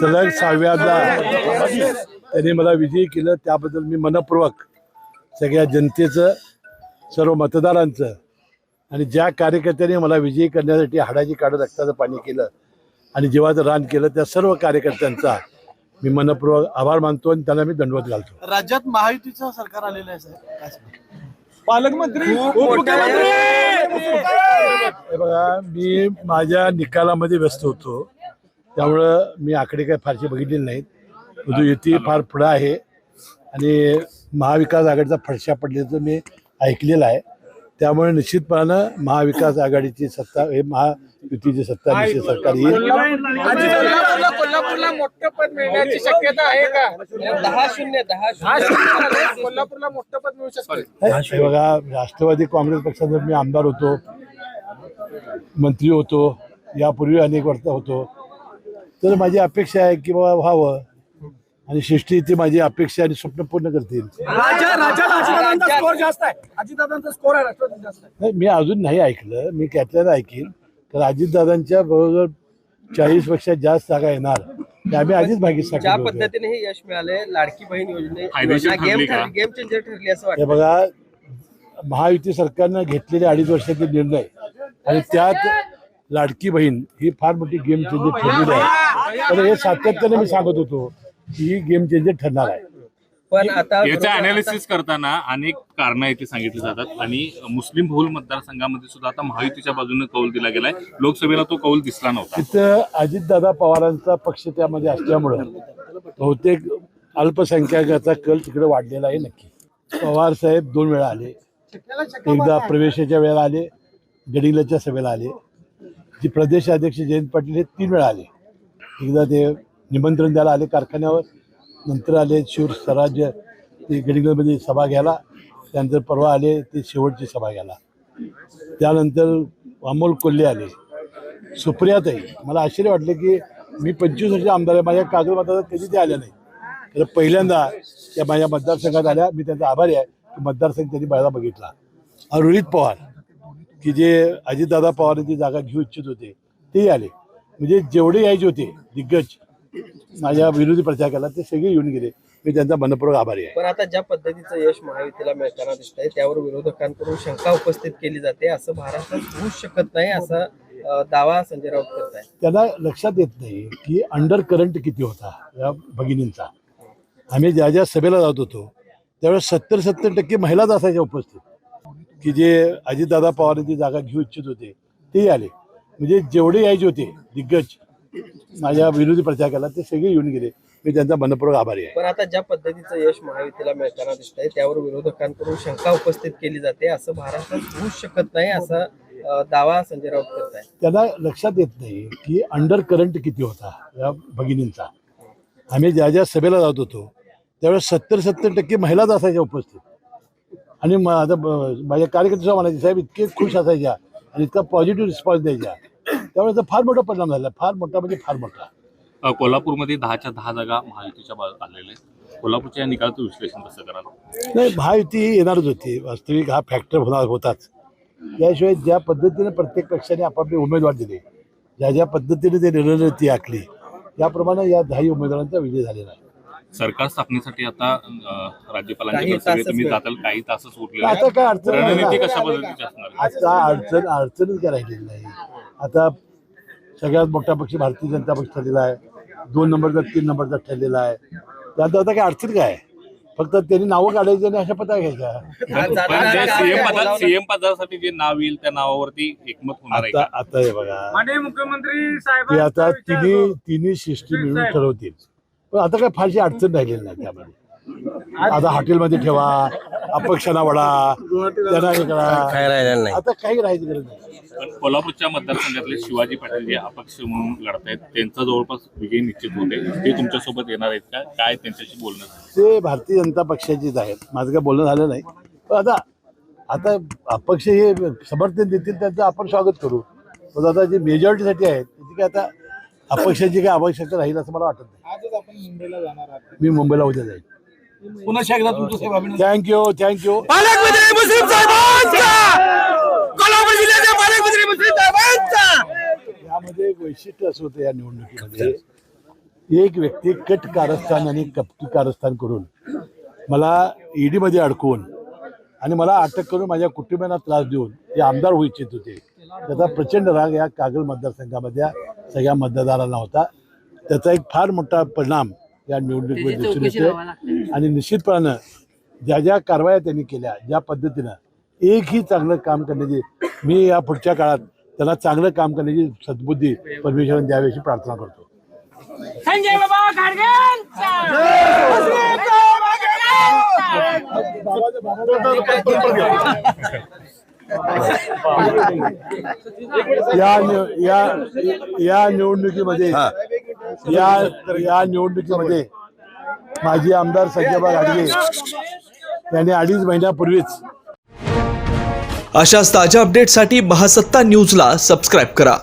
सलग सहाव्यादा त्यांनी मला विजयी केलं. त्याबद्दल मी मनपूर्वक सगळ्या जनतेचं सर्व मतदारांचं आणि ज्या कार्यकर्त्यांनी मला विजयी करण्यासाठी हाडाची काढत रक्ताचं पाणी केलं आणि जीवाचं रान केलं त्या सर्व कार्यकर्त्यांचा मी मनपूर्वक आभार मानतो आणि त्यांना मी दंडवत घालतो. राज्यात महायुतीचं सरकार आलेलं आहे साहेब? पालकमंत्री हे बघा मी माझ्या निकालामध्ये व्यस्त होतो. त्यामुळं मी आकडे काही फारसे बघितलेले नाहीत. परंतु युती फार पुढं आहे. आणि महाविकास आघाडीचा फडशा पडल्याचं मी ऐकलेलं आहे. त्यामुळे निश्चितपणानं महाविकास आघाडीची सत्ता हे महायुतीची सत्ता निश्चित सरकार येईल. कोल्हापूरला मोठं पद मिळण्याची शक्यता आहे का? दहा शून्य दहा हा. कोल्हापूरला मोठं पद मिळू शकतं. हे बघा राष्ट्रवादी काँग्रेस पक्षाचा मी आमदार होतो मंत्री होतो यापूर्वी अनेक वर्ष होतो तर माझी अपेक्षा आहे की बाबा व्हावं. आणि सृष्टी ती माझी अपेक्षा आणि स्वप्न पूर्ण करतील. राजा राजा अजितदादांचा स्कोर जास्त आहे. अजितदादांचा स्कोर आहे राष्ट्रवादी जास्त आहे. नाही मी अजून नाही ऐकलं. मी त्यातल्यानं ऐकीन. तर अजितदादांच्या बरोबर चाळीसपेक्षा जास्त जागा येणार. ते आम्ही आधीच मागे ज्या होतं. पद्धतीने हे यश मिळाले लाडकी बहीण योजने फायदेशीर योजना गेम ठरली का? ठरली गेम चेंजर ठरली असं हे वाटतं बघा महायुती सरकारनं घेतलेले अडीच वर्षाचे निर्णय. आणि त्यात लाडकी बहीण ही फार मोठी गेम चेंजर ठरलेली आहे. तर हे सातत्याने मी सांगत होतो की ही गेम चेंजर ठरणार आहे. पण आता याचं अनालिसिस करताना अनेक कारणं इथे सांगितली जातात आणि मुस्लिम बहुल मतदारसंघामध्ये सुद्धा आता महायुतीच्या बाजूने कौल दिला गेलाय. लोकसभेला तो कौल दिसला नव्हता. तिथं अजितदादा पवारांचा पक्ष त्यामध्ये असल्यामुळं बहुतेक अल्पसंख्याकाचा कल तिकडे वाढलेला आहे नक्की. पवार साहेब दोन वेळा आले. एकदा प्रवेशाच्या वेळेला आले. गडिंगलाच्या सभेला आले. जे प्रदेश अध्यक्ष जयंत पाटील हे तीन वेळा आले. एकदा ते निमंत्रण द्यायला आले कारखान्यावर नंतर आले शिव स्वराज्य ते गडिंगलमध्ये सभा घ्यायला त्यानंतर परवा आले ते शेवटची सभा घ्यायला. त्यानंतर अमोल कोल्हे आले. सुप्रियाताई मला आश्चर्य वाटले की मी पंचवीस वर्ष आमदार आहे माझ्या कागद मतदारात कधी ते आल्या नाही. तर पहिल्यांदा त्या माझ्या मतदारसंघात आल्या मी त्यांचा आभारी आहे की मतदारसंघ त्यांनी पहिला बघितला. रोहित पवार की जे अजितदादा पवारांची जागा घेऊ इच्छित होते तेही आले. म्हणजे जेवढे यायचे होते दिग्गज माझ्या विरोधी प्रचार केला ते सगळे येऊन गेले. मी त्यांचा मनपूर्वक आभारी आहे. पण आता ज्या पद्धतीचं यश महायुतीला मिळताना दिसतंय त्यावर विरोधकांकडून शंका उपस्थित केली जाते असं महाराष्ट्रात होऊच शकत नाही असा दावा संजय राऊत करत आहे त्यांना लक्षात येत नाही की अंडर करंट किती होता या भगिनींचा. आम्ही ज्या ज्या सभेला जात होतो त्यावेळेस सत्तर सत्तर टक्के महिलाच असायच्या उपस्थित. की जे अजितदादा पवारांची जागा घेऊ इच्छित होते तेही आले. म्हणजे जेवढे यायचे होते दिग्गज माझ्या विरोधी प्रचार केला ते सगळे येऊन गेले. मी त्यांचा मनपूर्वक आभारी आहे. पण आता ज्या पद्धतीचं यश महायुतीला मिळताना दिसतंय त्यावर विरोधकांकडून शंका उपस्थित केली जाते असं महाराष्ट्रात होऊच शकत नाही असा दावा संजय राऊत करत आहे त्यांना लक्षात येत नाही की अंडर करंट किती होता या भगिनींचा. आम्ही ज्या ज्या सभेला जात होतो त्यावेळेस सत्तर सत्तर टक्के महिलाच असायच्या उपस्थित. आणि म- आता ब- माझ्या कार्यकर्ते सुद्धा म्हणायचे साहेब इतके खुश असायच्या. आणि इतका पॉझिटिव्ह रिस्पॉन्स द्यायच्या त्यामुळे त्याचा फार मोठा परिणाम झाला. फार मोठा म्हणजे फार मोठा. अ, कोल्हापूरमध्ये दहाच्या दहा जागा महायुतीच्या बाजूत आलेल्या आहेत. कोल्हापूरच्या या निकालाचं विश्लेषण कसं कराल? नाही महायुती येणारच होती. वास्तविक हा फॅक्टर होणार होताच. याशिवाय ज्या पद्धतीने प्रत्येक पक्षाने आपापले उमेदवार दिले ज्या ज्या पद्धतीने ते रणनीती आखली त्याप्रमाणे या दहाही उमेदवारांचा विजय झालेला आहे. सरकार स्थापनेसाठी आता राज्यपालांच्या काही तासच तुम्ही वेळ. जाताल काही तासच उरलेले आता. काय अडचण नाही रणनीती. कशा पद्धतीची असणार आहे? आता अडचण अडचणच काय राहिलेली नाही आता सगळ्यात मोठा पक्ष भारतीय जनता पक्ष ठरलेला आहे दोन नंबरचा तीन नंबरचा ठरलेला आहे त्यात आता काय अडचण काय आहे? फक्त त्यांनी नावं काढायची आणि अशा पत्ता घ्यायच्या पण जे काय सीएम पदा? सीएम पदासाठी जे नाव येईल त्या नावावरती एकमत होणार आहे आता का आता हे बघा माननीय मुख्यमंत्री की साहेब आता तिन्ही तिन्ही शिष्टी मिळून ठरवतील पण आता काय फारशी अडचण राहिलेली नाही त्यामध्ये. आता हॉटेलमध्ये ठेवा अपक्षांना वडा त्यांना हे करा. आता काही राहायची गरज नाही. पण कोल्हापूरच्या मतदारसंघातले शिवाजी पाटील जे अपक्ष म्हणून लढतायत त्यांचा जवळपास विजय निश्चित होते. ते तुमच्यासोबत येणार आहेत का? काय त्यांच्याशी बोलणं? झालं? ते भारतीय जनता पक्षाचीच आहेत. माझं काय बोलणं झालं नाही. पण आता आता अपक्ष हे समर्थन देतील त्यांचं आपण स्वागत करू. पण आता जे मेजॉरिटीसाठी आहेत त्याची काय आता अपक्षाची काय आवश्यकता राहील असं मला वाटत नाही. मुंबईला जाणार आहात. मी मुंबईला उद्या जाईल. पुन्हा एकदा तुमचं साहेब अभिनंदन. थँक्यू थँक्यू पालकमंत्री मुस्लिम साहेबांचा कोल्हापूर जिल्ह्याचे पालकमंत्री मुस्लिम साहेबांचा यामध्ये एक वैशिष्ट्य असं होतं या निवडणुकीमध्ये. एक व्यक्ती कट कारस्थान आणि कपटी कारस्थान करून मला ईडीमध्ये अडकवून आणि मला अटक करून माझ्या कुटुंबियांना त्रास देऊन ते आमदार होऊ इच्छित होते. त्याचा प्रचंड राग या कागल मतदारसंघामधल्या सगळ्या मतदारांना होता. त्याचा एक फार मोठा परिणाम या निवडणुकीमध्ये दिसून येतोय. आणि निश्चितपणानं ज्या ज्या कारवाया त्यांनी केल्या ज्या पद्धतीनं एकही चांगलं काम करण्याची मी या पुढच्या काळात त्याला चांगलं काम करण्याची सद्बुद्धी परमेश्वराने द्यावी अशी प्रार्थना करतो. संजय बाबा या निव- या या निवडणुकीमध्ये या या निवडणुकीमध्ये माजी आमदार संजयबा गाडगे यांनी अडीच महिन्यापूर्वीच अशाच ताज्या अपडेटसाठी महासत्ता न्यूजला सबस्क्राईब करा.